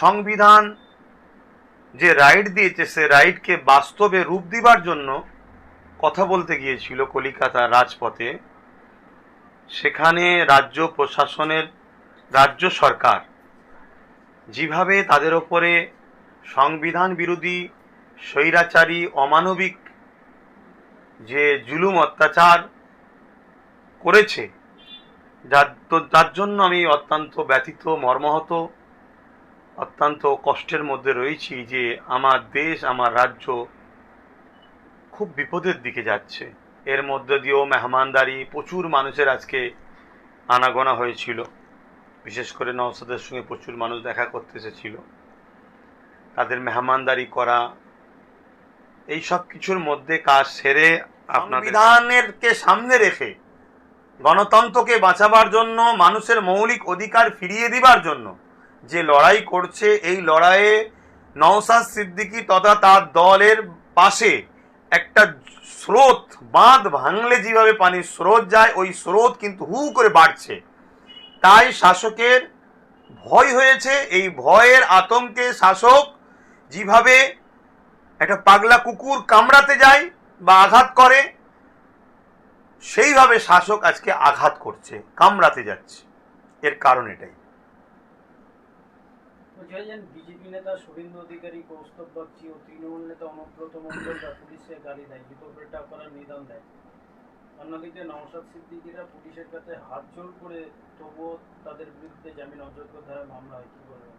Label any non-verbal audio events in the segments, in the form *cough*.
সংবিধান যে রাইট দিয়েছে, সে রাইটকে বাস্তবে রূপ দিবার জন্য কথা বলতে গিয়েছিল কলিকাতা রাজপথে। সেখানে রাজ্য প্রশাসনের, রাজ্য সরকার যেভাবে তাদের ওপরে সংবিধান বিরোধী, স্বৈরাচারী, অমানবিক যে জুলুম অত্যাচার করেছে, যার যার জন্য আমি অত্যন্ত ব্যথিত, মর্মাহত অত্যন্ত কষ্টের মধ্যে রয়েছি যে আমার দেশ, আমার রাজ্য খুব বিপদের দিকে যাচ্ছে। এর মধ্যে দিয়েও মেহমানদারি প্রচুর মানুষের আজকে আনাগোনা হয়েছিল। বিশেষ করে নওসাদের সঙ্গে প্রচুর মানুষ দেখা করতে এসেছিল। তাদের মেহমানদারি করা, এই সব কিছুর মধ্যে কাজ সেরে সংবিধানের কে সামনে রেখে, গণতন্ত্রকে বাঁচাবার জন্য, মানুষের মৌলিক অধিকার ফিরিয়ে দিবার জন্য যে লড়াই করছে, এই লড়াইয়ে নওসাদ সিদ্দিকী তথা তার দলের পাশে একটা স্রোত, বাঁধ ভাঙলে যেভাবে পানির স্রোত যায়, ওই স্রোত কিন্তু হু করে বাড়ছে। তাই শাসকের ভয় হয়েছে, এই ভয়ের আতঙ্কে শাসক যেভাবে একটা পাগলা কুকুর কামড়াতে যায় বা আঘাত করে, সেইভাবে শাসক আজকে আঘাত করছে, কামড়াতে যাচ্ছে। এর কারণ এটাই। বলছিলেন বিজেপি নেতা শুভেন্দু অধিকারী, কৌস্তব ও তৃণমূল নেতা অনুব্রত পুলিশে গাড়ি দেয় করার নিদান দেয়। অন্যদিকে নওশাদ সিদ্দিকিরা পুলিশের কাছে হাত জোর করে তবুও তাদের বিরুদ্ধে জামিন অযোগ্য ধারায় মামলা হয়, কি বলবেন?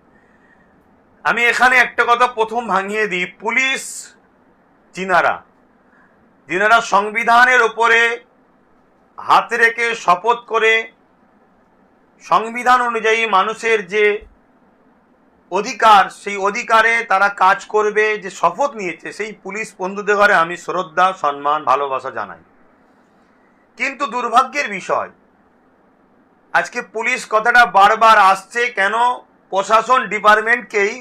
আমি এখানে একটা কথা প্রথম ভাঙিয়ে দিই, পুলিশ যিনারা যিনারা সংবিধানের ওপরে হাত রেখে শপথ করে, সংবিধান অনুযায়ী মানুষের যে অধিকার, সেই অধিকারে তারা কাজ করবে যে শপথ নিয়েছে, সেই পুলিশ বন্ধুদের ঘরে আমি শ্রদ্ধা, সম্মান, ভালোবাসা জানাই। কিন্তু দুর্ভাগ্যের বিষয়, আজকে পুলিশ কথাটা বারবার আসছে, কেন প্রশাসন ডিপার্টমেন্টকেই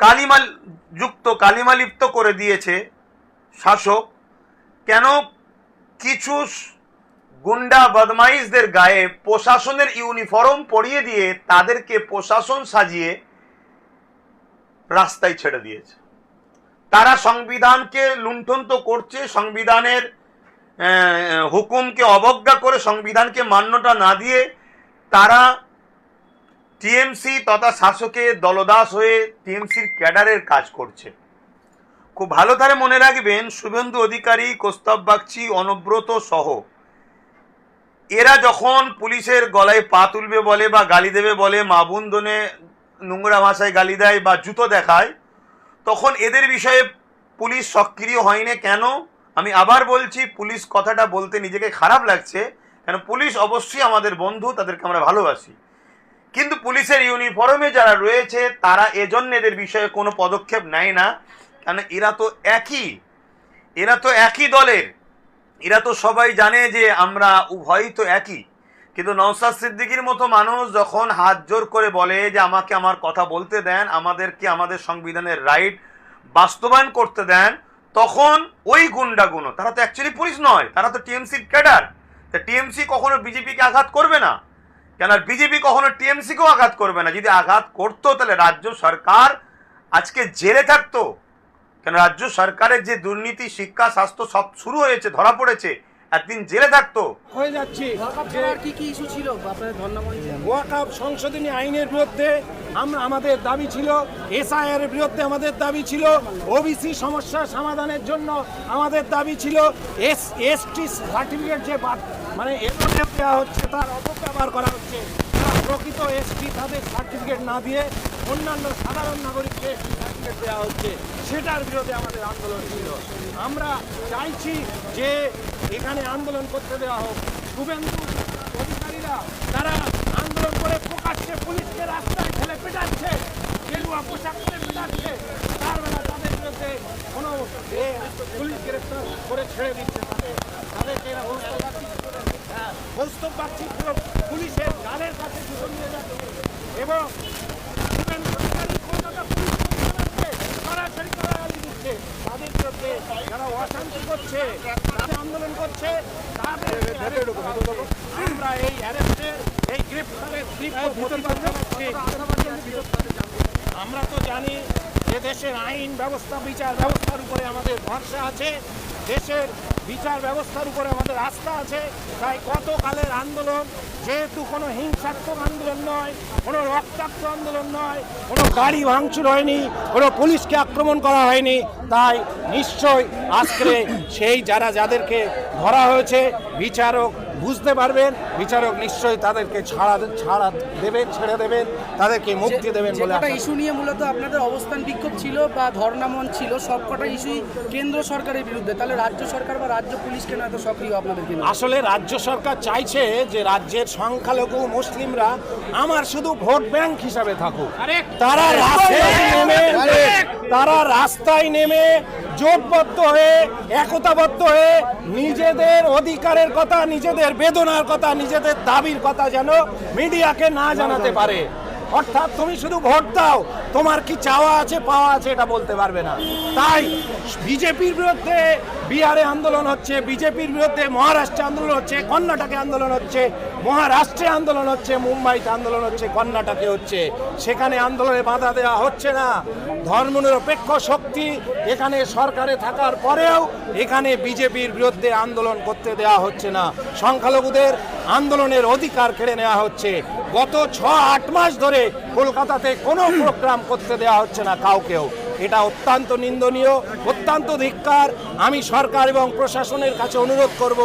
কালিমাল যুক্ত, কালিমালিপ্ত করে দিয়েছে শাসক। কেন কিছু গুন্ডা বদমাইশদের গায়ে প্রশাসনের ইউনিফর্ম পরিয়ে দিয়ে তাদেরকে প্রশাসন সাজিয়ে রাস্তায় ছেড়ে দিয়েছে। তারা সংবিধানকে লুণ্ঠন তো করছে, সংবিধানের হুকুমকে অবজ্ঞা করে সংবিধানকে মান্যতা না দিয়ে তারা টিএমসি তথা শাসকের দলদাস হয়ে টিএমসির ক্যাডারের কাজ করছে। খুব ভালো তারে মনে রাখবেন, শুভেন্দু অধিকারী, কোস্তব বাগচি, অনুব্রত সহ, এরা যখন পুলিশের গলায় পা তুলবে বলে বা গালি দেবে বলে মা নোংরা ভাষায় গালি দেয় বা জুতো দেখায়, তখন এদের বিষয়ে পুলিশ সক্রিয় হয়নি। কেন? আমি আবার বলছি, পুলিশ কথাটা বলতে নিজেকে খারাপ লাগছে, কেন পুলিশ অবশ্যই আমাদের বন্ধু, তাদেরকে আমরা ভালোবাসি। কিন্তু পুলিশের ইউনিফর্মে যারা রয়েছে, তারা এজন্য এদের বিষয়ে কোনো পদক্ষেপ নেয় না। কেন? এরা তো একই। এরা তো একই দলের। এরা তো সবাই জানে যে আমরা উভয়ই তো একই। কিন্তু নওসাদ সিদ্দিকির মতো মানুষ যখন হাত জোর করে বলে যে আমাকে আমার কথা বলতে দেন, আমাদেরকে আমাদের সংবিধানের রাইট বাস্তবায়ন করতে দেন, তখন ওই গুন্ডাগুনো, তারা তো অ্যাকচুয়ালি পুলিশ নয়, তারা তো টিএমসির ক্যাডার। তা টিএমসি কখনো বিজেপিকে আঘাত করবে না? কেন আর বিজেপি কখনো টিএমসিকেও আঘাত করবে না? যদি আঘাত করতো, তাহলে রাজ্য সরকার আজকে জেলে থাকতো। কেন রাজ্য সরকারের যে দুর্নীতি, শিক্ষা, স্বাস্থ্য সব শুরু হয়েছে, ধরা পড়েছে। একদিন জেলে থাকতো। হয়ে যাচ্ছে। কি কি ইস্যু ছিল? ওয়াকাব সংশোধনী আইনের বিরুদ্ধে আমরা আমাদের দাবি ছিল এসআইআর এর বিরুদ্ধে আমাদের দাবি ছিল ওবিসি সমস্যা সমাধানের জন্য আমাদের দাবি ছিল এস এসটি সার্টিফিকেট যে বাদ- মানে দেওয়া হচ্ছে তার অপব্যবহার করা হচ্ছে। প্রকৃত এসটি তাদের সার্টিফিকেট না দিয়ে অন্যান্য সাধারণ নাগরিককে সার্টিফিকেট দেওয়া হচ্ছে। সেটার বিরুদ্ধে আমাদের আন্দোলন ছিল। আমরা চাইছি যে এখানে আন্দোলন করতে দেওয়া হোক। শুভেন্দু অধিকারীরা, তারা আন্দোলন করে প্রকাশ্যে পুলিশকে রাস্তায় ফেলে পেটাচ্ছে গেরুয়া পোশাক করে পেটাচ্ছে। তার বেলা তাদের বিরুদ্ধে কোনো পুলিশ গ্রেফতার করে ছেড়ে দিচ্ছে তাদের। তাদেরকে কৌস্তব বাগচি পুরো পুলিশের গালের কাছে জুতো নিয়ে যাচ্ছে। এবং সরাসরি তাদের যারা অশান্তি করছে আন্দোলন করছে। আমরা এই অ্যারেস্টের এই জানাচ্ছি। আমরা তো জানি যে দেশের আইন ব্যবস্থা, বিচার ব্যবস্থার উপরে আমাদের ভরসা আছে। দেশের বিচার ব্যবস্থার উপরে আমাদের আস্থা আছে। তাই কতকালের আন্দোলন যেহেতু কোনো হিংসাত্মক আন্দোলন নয়, কোনো রক্তাক্ত আন্দোলন নয়, কোনো গাড়ি ভাঙচুর হয়নি, কোনো পুলিশকে আক্রমণ করা হয়নি, তাই নিশ্চয় আজকে সেই যারা যাদেরকে ধরা হয়েছে, বিচারক বুঝতে পারবেন বিচারক নিশ্চয়ই তাদেরকে ছাড়া ছাড়া দেবেন ছেড়ে দেবেন তাদেরকে মুক্তি দেবেন বলে ইস্যু নিয়ে মূলত আপনাদের অবস্থান বিক্ষোভ ছিল বা ধর্ণা মঞ্চ ছিল সব কটা ইস্যুই কেন্দ্র সরকারের বিরুদ্ধে। তাহলে রাজ্য সরকার বা রাজ্য পুলিশ কেন এত সক্রিয় আপনাদেরকে আসলে রাজ্য সরকার চাইছে যে রাজ্যের সংখ্যালঘু মুসলিমরা আমার শুধু ভোট ব্যাংক হিসাবে থাকুক। তারা রাস্তায় নেমে তারা রাস্তায় নেমে জোটবদ্ধ হয়ে, একতাবদ্ধ হয়ে নিজেদের অধিকারের কথা, নিজেদের বেদনার কথা, নিজেদের দাবির কথা যেন মিডিয়াকে না জানাতে পারে। অর্থাৎ তুমি শুধু ভোট দাও, তোমার কি চাওয়া আছে, পাওয়া আছে এটা বলতে পারবে না। তাই বিজেপির বিরুদ্ধে বিহারে আন্দোলন হচ্ছে, বিজেপির বিরুদ্ধে মহারাষ্ট্রে আন্দোলন হচ্ছে, কর্ণাটকে আন্দোলন হচ্ছে মহারাষ্ট্রে আন্দোলন হচ্ছে মুম্বাইতে আন্দোলন হচ্ছে কর্ণাটকে হচ্ছে। সেখানে আন্দোলনে বাধা দেওয়া হচ্ছে না। ধর্মনিরপেক্ষ শক্তি এখানে সরকারে থাকার পরেও এখানে বিজেপির বিরুদ্ধে আন্দোলন করতে দেওয়া হচ্ছে না। সংখ্যালঘুদের আন্দোলনের অধিকার কেড়ে নেওয়া হচ্ছে। গত ছ আট মাস ধরে কলকাতাতে কোনো *clears throat* প্রোগ্রাম করতে দেওয়া হচ্ছে না কাউকেও। এটা অত্যন্ত নিন্দনীয় অত্যন্ত ধিক্কার। আমি সরকার এবং প্রশাসনের কাছে অনুরোধ করব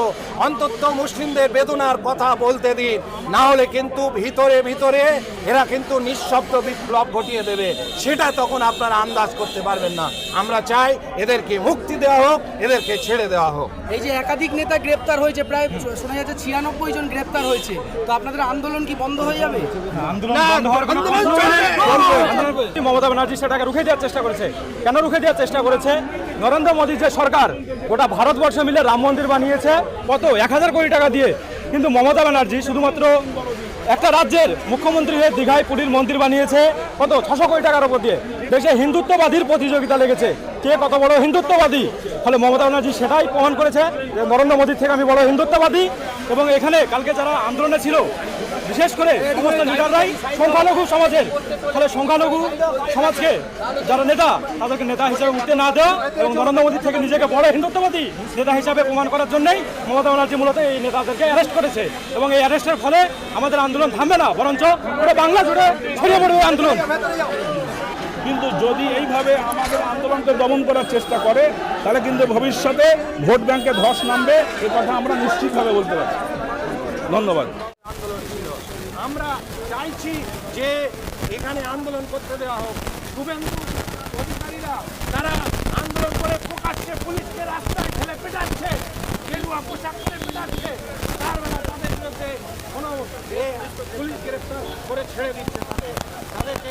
অন্তত মুসলিমদের বেদনার কথা বলতে দিন। না হলে কিন্তু ভিতরে ভিতরে এরা কিন্তু নিঃশব্দ বিপ্লব ঘটিয়ে দেবে। সেটা তখন আপনারা আন্দাজ করতে পারবেন না। আমরা চাই এদেরকে মুক্তি দেওয়া হোক এদেরকে ছেড়ে দেওয়া হোক। এই যে একাধিক নেতা গ্রেপ্তার হয়েছে প্রায় শোনা যাচ্ছে ছিয়ানব্বই জন গ্রেপ্তার হয়েছে। তো আপনাদের আন্দোলন কি বন্ধ হয়ে যাবে? আন্দোলন মমতা ব্যানার্জি সেটাকে রুখে দেওয়ার চেষ্টা করেছে। কেন রুখে দেওয়ার চেষ্টা করেছে? নরেন্দ্র মোদী যে সরকার, গোটা ভারতবর্ষ মিলে রাম মন্দির বানিয়েছে, কত? এক হাজার কোটি টাকা দিয়ে। কিন্তু মমতা ব্যানার্জি শুধুমাত্র একটা রাজ্যের মুখ্যমন্ত্রী হয়ে দীঘায় পুরীর মন্দির বানিয়েছে, কত? ছশো কোটি টাকার উপর দিয়ে। দেশে হিন্দুত্ববাদীর প্রতিযোগিতা লেগেছে। কে কত বড় হিন্দুত্ববাদী? ফলে মমতা ব্যানার্জি সেটাই প্রমাণ করেছে যে নরেন্দ্র মোদীর থেকে আমি বড় হিন্দুত্ববাদী। এবং এখানে কালকে যারা আন্দোলনে ছিল বিশেষ করে সমস্ত লিডাররাই সংখ্যালঘু সমাজের। ফলে সংখ্যালঘু সমাজকে যারা নেতা, তাদেরকে নেতা হিসেবে উঠতে না দেওয়া এবং নরেন্দ্র মোদী থেকে নিজেকে বড় হিন্দুত্ববাদী নেতা হিসাবে প্রমাণ করার জন্যই মমতা ব্যানার্জি মূলত এই নেতাদেরকে অ্যারেস্ট করেছে। এবং এই অ্যারেস্টের ফলে আমাদের আন্দোলন থামবে না, বরঞ্চ পুরো বাংলা জুড়ে ছড়িয়ে পড়বে আন্দোলন। কিন্তু যদি এইভাবে আমাদের আন্দোলনকে দমন করার চেষ্টা করে, তাহলে কিন্তু ভবিষ্যতে ভোট ব্যাংকে ধস নামবে, এ কথা আমরা নিশ্চিতভাবে বলতে পারি ধন্যবাদ। আমরা চাইছি যে এখানে আন্দোলন করতে দেওয়া হোক। শুভেন্দু অধিকারীরা তারা আন্দোলন করে প্রকাশ্যে পুলিশকে রাস্তায় ফেলে পেটাচ্ছে, গেরুয়া পোশাক পেটাচ্ছে। তার বেলা তাদের বিরুদ্ধে কোনো পুলিশ গ্রেফতার করে ছেড়ে দিচ্ছে তাদের। তাদেরকে